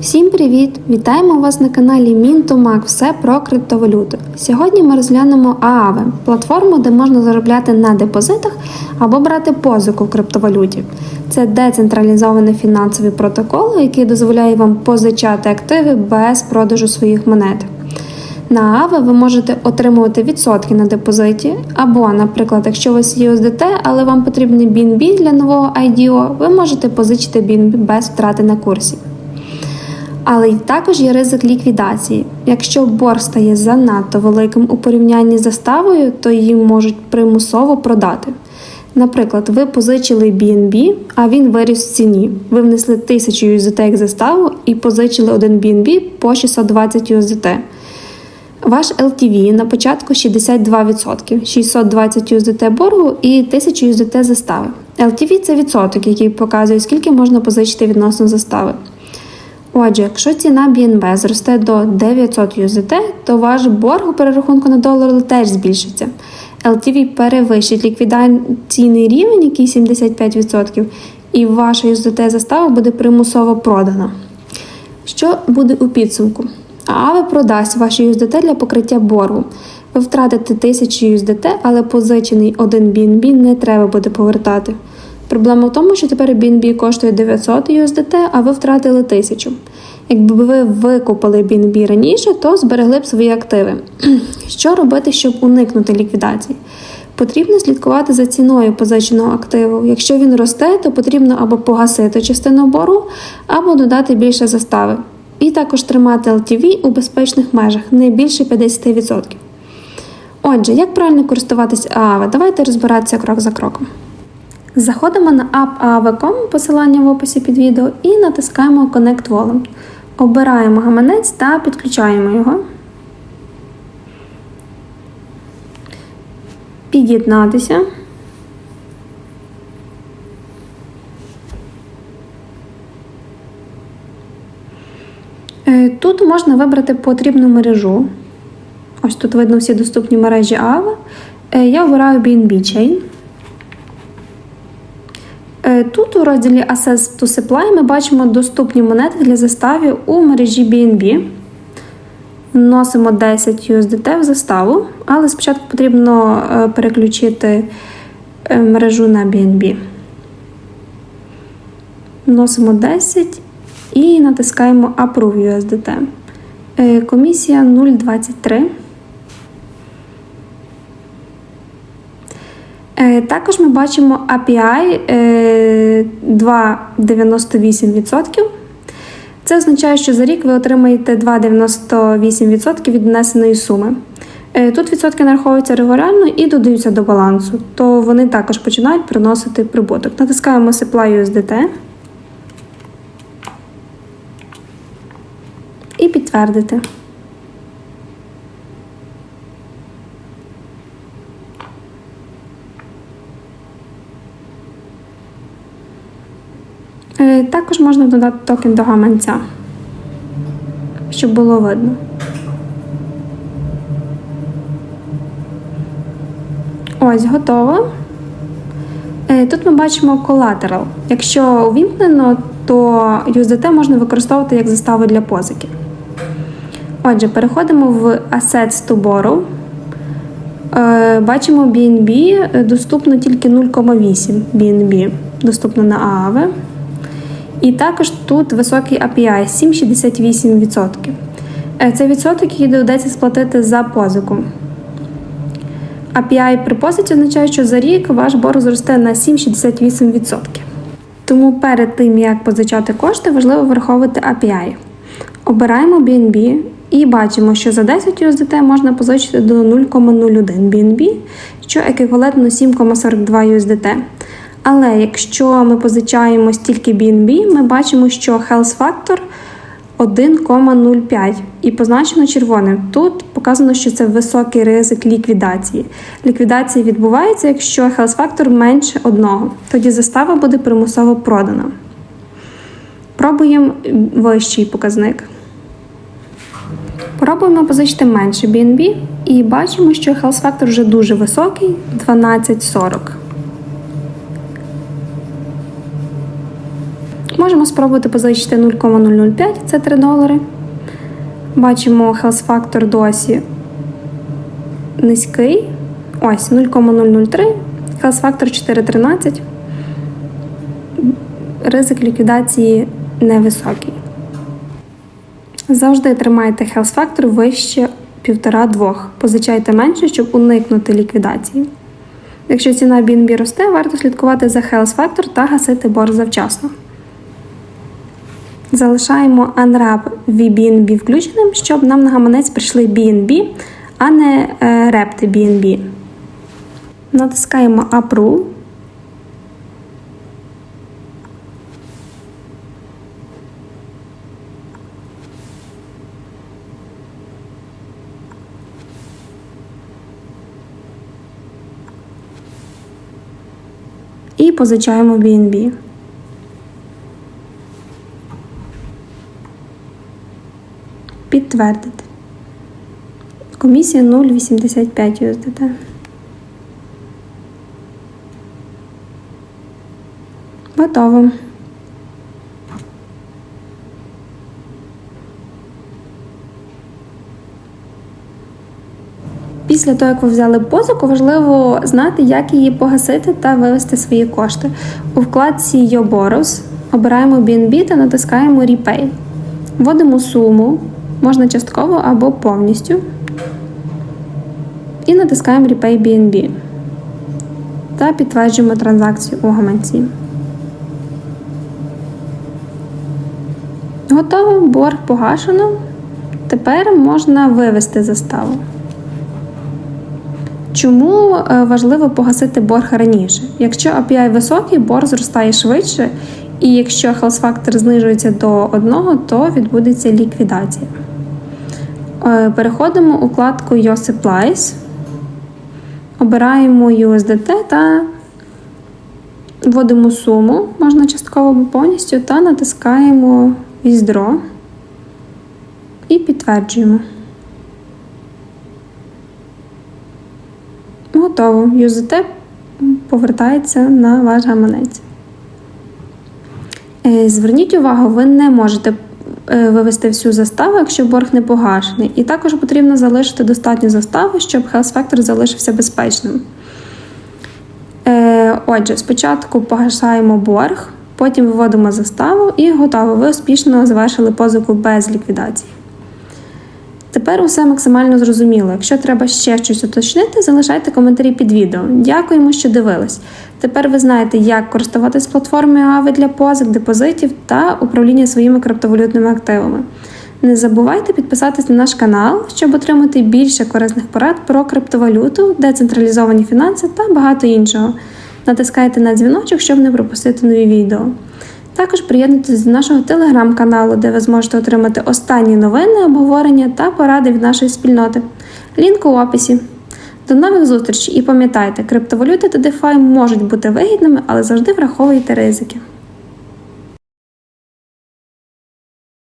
Всім привіт! Вітаємо вас на каналі Мінтомак. Все про криптовалюту. Сьогодні ми розглянемо ААВи платформу, де можна заробляти на депозитах або брати позику в криптовалюті. Це децентралізований фінансовий протокол, який дозволяє вам позичати активи без продажу своїх монет. На ААВи ви можете отримувати відсотки на депозиті, або, наприклад, якщо у вас є USDT, але вам потрібний BNB для нового IDO, ви можете позичити BNB без втрати на курсі. Але також є ризик ліквідації. Якщо борг стає занадто великим у порівнянні з заставою, то її можуть примусово продати. Наприклад, ви позичили BNB, а він виріс в ціні. Ви внесли 1000 USDT як заставу і позичили один BNB по 620 USDT. Ваш LTV на початку 62%, 620 USDT боргу і 1000 USDT застави. LTV – це відсоток, який показує, скільки можна позичити відносно застави. Отже, якщо ціна BNB зросте до 900 USDT, то ваш борг у перерахунку на долар теж збільшиться. LTV перевищить ліквідаційний рівень, який 75%, і ваша USDT застава буде примусово продана. Що буде у підсумку? ААВ продасть ваші USDT для покриття боргу. Ви втратите 1000 USDT, але позичений один BNB не треба буде повертати. Проблема в тому, що тепер BNB коштує 900 USDT, а ви втратили 1000. Якби ви викупили BNB раніше, то зберегли б свої активи. Що робити, щоб уникнути ліквідації? Потрібно слідкувати за ціною позиченого активу. Якщо він росте, то потрібно або погасити частину боргу, або додати більше застави. І також тримати LTV у безпечних межах не більше 50%. Отже, як правильно користуватись ААВ? Давайте розбиратися крок за кроком. Заходимо на app AAV.com, посилання в описі під відео, і натискаємо Connect Wallet. Обираємо гаманець та підключаємо його. Під'єднатися. Тут можна вибрати потрібну мережу. Ось тут видно всі доступні мережі AAV. Е, Я обираю BNB Chain. Е, Тут у розділі Access to Supply ми бачимо доступні монети для заставів у мережі BNB. Вносимо 10 USDT в заставу, але спочатку потрібно е, переключити е, мережу на BNB. Вносимо 10 і натискаємо Approve USDT. Е, Комісія 0,23. Е, Також ми бачимо API е, 2,98%. Це означає, що за рік ви отримаєте 2,98% від внесеної суми. Е, Тут відсотки нараховуються регулярно і додаються до балансу, то вони також починають приносити прибуток. Натискаємо Supply USDT і підтвердити. Е, Також можна додати токен до гаманця, щоб було видно. Ось, готово. Е, Тут ми бачимо collateral. Якщо увімкнено, то USDT можна використовувати як заставу для позики. Отже, переходимо в Assets to Borrow. Е, Бачимо BNB доступно тільки 0,8 BNB, доступно на AAV. І також тут високий API 7,68%. Е, Це відсоток, який доведеться сплатити за позику. API при позиці означає, що за рік ваш борг зросте на 7,68%. Тому перед тим, як позичати кошти, важливо враховувати API. Обираємо BNB і бачимо, що за 10 USDT можна позичити до 0,01 BNB, що еквівалентно 7,42 USDT. Але якщо ми позичаємо стільки BNB, ми бачимо, що Health Factor 1,05 і позначено червоним. Тут показано, що це високий ризик ліквідації. Ліквідація відбувається, якщо Health Factor менше одного. Тоді застава буде примусово продана. Пробуємо вищий показник. Пробуємо позичити менше BNB і бачимо, що Health Factor вже дуже високий 12,40. Можемо спробувати позичити 0,005, це 3 долари. Бачимо Health Factor досі низький. Ось 0,003, Health Factor 4,13. Ризик ліквідації невисокий. Завжди тримайте Health Factor вище 1,5-2. Позичайте менше, щоб уникнути ліквідації. Якщо ціна BNB росте, варто слідкувати за Health Factor та гасити борг завчасно. Залишаємо Unwrap VBNB включеним, щоб нам на гаманець прийшли BNB, а не репти BNB. Натискаємо Approve. І позичаємо BNB. Підтвердити. Комісія 0,85 USDT. Готово. Після того, як ви взяли позику, важливо знати, як її погасити та вивести свої кошти. У вкладці Your обираємо BNB та натискаємо Repay. Вводимо суму, можна частково або повністю. І натискаємо Repay BNB. Та підтверджуємо транзакцію у гаманці. Готово, борг погашено. Тепер можна вивести заставу. Чому е, важливо погасити борг раніше? Якщо API високий, борг зростає швидше, і якщо health factor знижується до 1, то відбудеться ліквідація. Е, Переходимо у вкладку Your Supplies, обираємо USDT та вводимо суму, можна частково або повністю, та натискаємо Withdraw і підтверджуємо. Готово. UZT повертається на ваш гаманець. Е, Зверніть увагу, ви не можете е, вивести всю заставу, якщо борг не погашений. І також потрібно залишити достатньо застави, щоб Health Factor залишився безпечним. Е, Отже, спочатку погашаємо борг, потім виводимо заставу і готово. Ви успішно завершили позику без ліквідації. Тепер усе максимально зрозуміло. Якщо треба ще щось уточнити, залишайте коментарі під відео. Дякуємо, що дивились. Тепер ви знаєте, як користуватись платформою Ави для позик, депозитів та управління своїми криптовалютними активами. Не забувайте підписатись на наш канал, щоб отримати більше корисних порад про криптовалюту, децентралізовані фінанси та багато іншого. Натискайте на дзвіночок, щоб не пропустити нові відео. Також приєднуйтесь до нашого телеграм-каналу, де ви зможете отримати останні новини, обговорення та поради від нашої спільноти. Лінк у описі. До нових зустрічей і пам'ятайте, криптовалюти та DeFi можуть бути вигідними, але завжди враховуйте ризики.